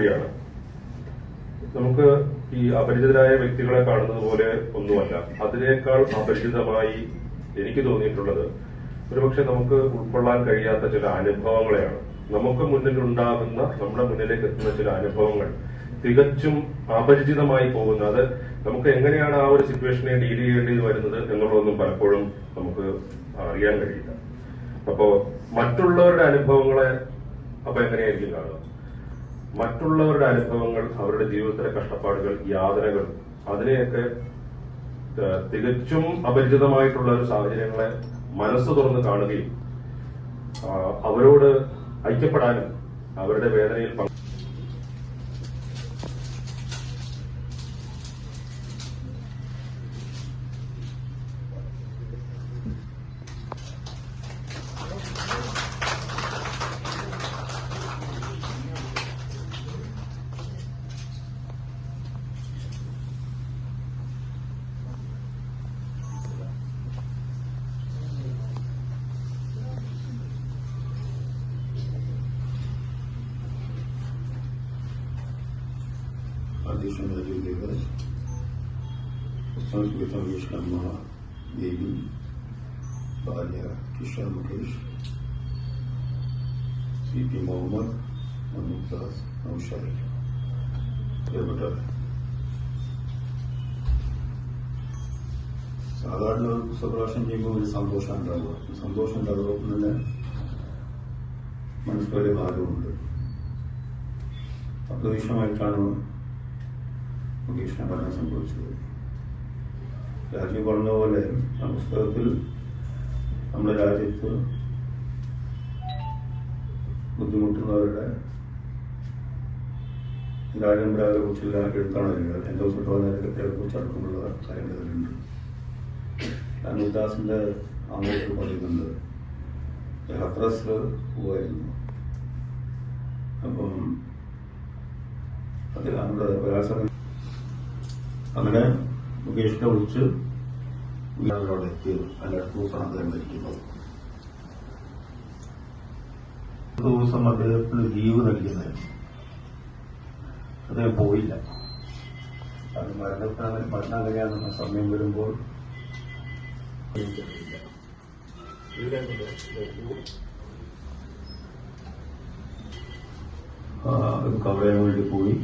കൂടിയാണ്. നമുക്ക് ഈ അപരിചിതരായ വ്യക്തികളെ കാണുന്നത് പോലെ ഒന്നുമല്ല. അതിനേക്കാൾ അപരിചിതമായി എനിക്ക് തോന്നിയിട്ടുള്ളത് ഒരുപക്ഷെ നമുക്ക് ഉൾക്കൊള്ളാൻ കഴിയാത്ത ചില അനുഭവങ്ങളെയാണ്. നമുക്ക് മുന്നിൽ ഉണ്ടാകുന്ന നമ്മുടെ മുന്നിലേക്ക് എത്തുന്ന ചില അനുഭവങ്ങൾ തികച്ചും അപരിചിതമായി പോകുന്ന അത് നമുക്ക് എങ്ങനെയാണ് ആ ഒരു സിറ്റുവേഷനെ ഡീൽ ചെയ്യേണ്ടി വരുന്നത് എന്നുള്ളതൊന്നും പലപ്പോഴും നമുക്ക് അറിയാൻ കഴിയില്ല. അപ്പോ മറ്റുള്ളവരുടെ അനുഭവങ്ങളെ അപ്പൊ എങ്ങനെയായിരിക്കും കാണുക? മറ്റുള്ളവരുടെ അനുഭവങ്ങൾ അവരുടെ ജീവിതത്തിലെ കഷ്ടപ്പാടുകൾ യാതനകൾ അതിനെയൊക്കെ തികച്ചും അപരിചിതമായിട്ടുള്ള ഒരു സാഹചര്യങ്ങളെ മനസ്സ് തുറന്ന് കാണുകയും അവരോട് ഐക്യപ്പെടാനും അവരുടെ വേദനയിൽ പങ്ക് additional leaders, സംസ്കൃത വീക്ഷണമ്മ ദേവി ഭാര്യ കിഷ മുകേഷ് സി പി മുഹമ്മദ് മുംതാസ് നൌഷാദ് പ്രിയപ്പെട്ട സാധാരണ ഒരു പുസ്തപ്രാവശ്യം ചെയ്യുമ്പോൾ ഒരു സന്തോഷം ഉണ്ടാവുക സന്തോഷം ഉണ്ടാകുമ്പോൾ തന്നെ മനസ്സിലൊരു ഭാരമുണ്ട് അപ്രതീക്ഷമായിട്ടാണ് മുകേഷിന് പഠനം സംഭവിച്ചത്. രാജീവ് പറഞ്ഞ പോലെ ആ പുസ്തകത്തിൽ നമ്മുടെ രാജ്യത്ത് ബുദ്ധിമുട്ടുന്നവരുടെ രാജമ്പരാതെ കുറിച്ചുള്ള എഴുത്താണ് എന്റെ നേരത്തെ കുറിച്ച് അടക്കമുള്ള കാര്യങ്ങൾ ഇതിലുണ്ട്. അനുദാസിന്റെ ആമുഖത്തിൽ പറയുന്നുണ്ട് ഹത്രസ് പോവായിരുന്നു. അപ്പം അതിൽ നമ്മുടെ പ്രയാസം അങ്ങനെ മുകേഷിനെ വിളിച്ച് അവിടെ എത്തിയത് അതിന്റെ ദിവസമാണ് അദ്ദേഹം മരിക്കുന്നത് ദിവസം അദ്ദേഹത്തിന് ലീവ് നൽകിയതായിരുന്നു അദ്ദേഹം പോയില്ല. അത് മരണത്തിന് മരണം അങ്ങനെയാണെന്ന സമയം വരുമ്പോൾ എനിക്കറിയില്ല. വേണ്ടി പോയി.